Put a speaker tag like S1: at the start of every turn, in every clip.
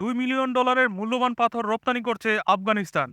S1: দুই মিলিয়ন ডলারের মূল্যবান পাথর রপ্তানি করছে আফগানিস্তান।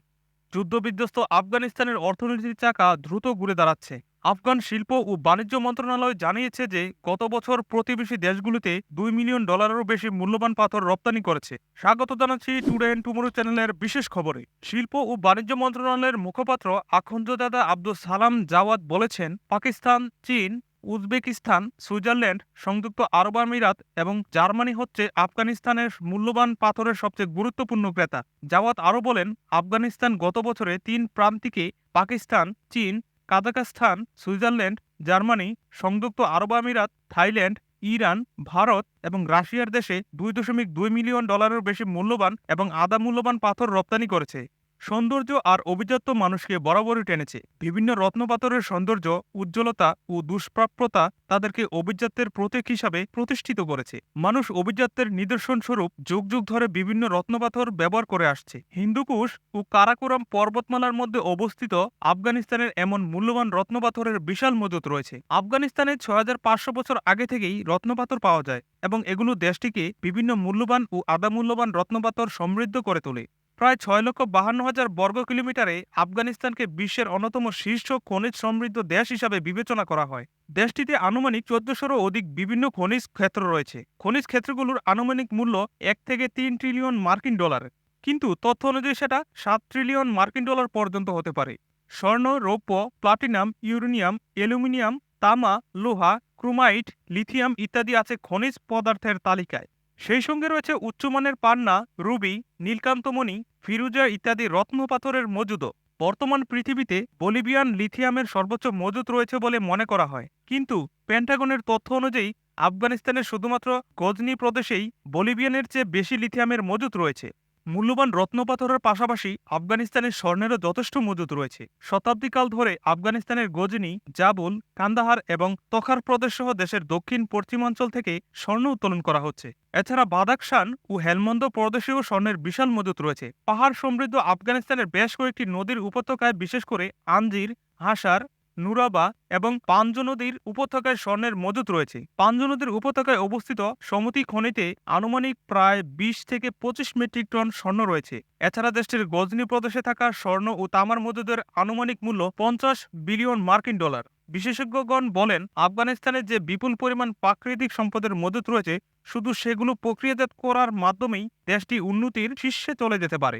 S1: যুদ্ধবিধ্বস্ত আফগানিস্তানের অর্থনীতির চাকা দ্রুত ঘুরে দাঁড়াচ্ছে। আফগান শিল্প ও বাণিজ্য মন্ত্রণালয় জানিয়েছে যে, গত বছর প্রতিবেশী দেশগুলিতে দুই মিলিয়ন ডলারেরও বেশি মূল্যবান পাথর রপ্তানি করেছে। স্বাগত জানাচ্ছি টুডে এন্ড টুমোরো চ্যানেলের বিশেষ খবরে। শিল্প ও বাণিজ্য মন্ত্রণালয়ের মুখপাত্র আখন্দদাদা আব্দুল সালাম জাওয়াদ বলেছেন, পাকিস্তান, চীন উজবেকিস্তান, সুইজারল্যান্ড, সংযুক্ত আরব আমিরাত এবং জার্মানি হচ্ছে আফগানিস্তানের মূল্যবান পাথরের সবচেয়ে গুরুত্বপূর্ণ ক্রেতা। জাওয়াত আরও বলেন, আফগানিস্তান গত বছরে তিন প্রান্তিকে পাকিস্তান, চীন কাজাকস্তান সুইজারল্যান্ড, জার্মানি, সংযুক্ত আরব আমিরাত, থাইল্যান্ড, ইরান, ভারত এবং রাশিয়ার দেশে দুই দশমিক দুই মিলিয়ন ডলারের বেশি মূল্যবান এবং আধা মূল্যবান পাথর রপ্তানি করেছে। সৌন্দর্য আর অভিজাত্য মানুষকে বরাবরই টেনেছে। বিভিন্ন রত্নপাথরের সৌন্দর্য, উজ্জ্বলতা ও দুষ্প্রাপ্যতা তাদেরকে অভিজাত্যের প্রতীক হিসাবে প্রতিষ্ঠিত করেছে। মানুষ অভিজাত্যের নিদর্শন স্বরূপ যুগ যুগ ধরে বিভিন্ন রত্নপাথর ব্যবহার করে আসছে। হিন্দুকুশ ও কারাকোরাম পর্বতমালার মধ্যে অবস্থিত আফগানিস্তানের এমন মূল্যবান রত্নপাথরের বিশাল মজুত রয়েছে। আফগানিস্তানে ছয় হাজার পাঁচশো বছর আগে থেকেই রত্নপাথর পাওয়া যায় এবং এগুলো দেশটিকে বিভিন্ন মূল্যবান ও আধা মূল্যবান রত্নপাথর সমৃদ্ধ করে তোলে। প্রায় ছয় লক্ষ বাহান্ন হাজার বর্গ কিলোমিটারে আফগানিস্তানকে বিশ্বের অন্যতম শীর্ষ খনিজ সমৃদ্ধ দেশ হিসাবে বিবেচনা করা হয়। দেশটিতে আনুমানিক চোদ্দশোরও অধিক বিভিন্ন খনিজ ক্ষেত্র রয়েছে। খনিজ ক্ষেত্রগুলোর আনুমানিক মূল্য এক থেকে তিন ট্রিলিয়ন মার্কিন ডলার। কিন্তু তথ্য অনুযায়ী সেটা সাত ট্রিলিয়ন মার্কিন ডলার পর্যন্ত হতে পারে। স্বর্ণ, রৌপ্য, প্লাটিনাম, ইউরেনিয়াম, অ্যালুমিনিয়াম, তামা, লোহা, ক্রোমাইট, লিথিয়াম ইত্যাদি আছে খনিজ পদার্থের তালিকায়। সেই সঙ্গে রয়েছে উচ্চমানের পান্না, রুবি নীলকান্তমণি ফিরুজা ইত্যাদি রত্নপাথরের মজুদও বর্তমান পৃথিবীতে বলিভিয়ান লিথিয়ামের সর্বোচ্চ মজুদ রয়েছে বলে মনে করা হয়। কিন্তু পেন্টাগনের তথ্য অনুযায়ী, আফগানিস্তানের শুধুমাত্র গজনি প্রদেশেই বলিভিয়ানের চেয়ে বেশি লিথিয়ামের মজুদ রয়েছে। মূল্যবান রত্নপাথরের পাশাপাশি আফগানিস্তানের স্বর্ণেরও যথেষ্ট মজুত রয়েছে। শতাব্দীকাল ধরে আফগানিস্তানের গজনি, জাবুল, কান্দাহার এবং তখার প্রদেশ সহ দেশের দক্ষিণ পশ্চিমাঞ্চল থেকে স্বর্ণ উত্তোলন করা হচ্ছে। এছাড়া বাদাকশান ও হেলমন্দ প্রদেশেও স্বর্ণের বিশাল মজুত রয়েছে। পাহাড় সমৃদ্ধ আফগানিস্তানের বেশ কয়েকটি নদীর উপত্যকায় বিশেষ করে আঞ্জির, হাসার নুরাবা এবং পাঞ্জ নদীর উপত্যকায় স্বর্ণের মজুত রয়েছে। পাঞ্জ নদীর উপত্যকায় অবস্থিত সমতি খনিতে আনুমানিক প্রায় বিশ থেকে পঁচিশ মেট্রিক টন স্বর্ণ রয়েছে। এছাড়া দেশটির গজনি প্রদেশে থাকা স্বর্ণ ও তামার মজুদের আনুমানিক মূল্য পঞ্চাশ বিলিয়ন মার্কিন ডলার। বিশেষজ্ঞগণ বলেন, আফগানিস্তানে যে বিপুল পরিমাণ প্রাকৃতিক সম্পদের মজুত রয়েছে, শুধু সেগুলো প্রক্রিয়াজাত করার মাধ্যমেই দেশটি উন্নতির শীর্ষে চলে যেতে পারে।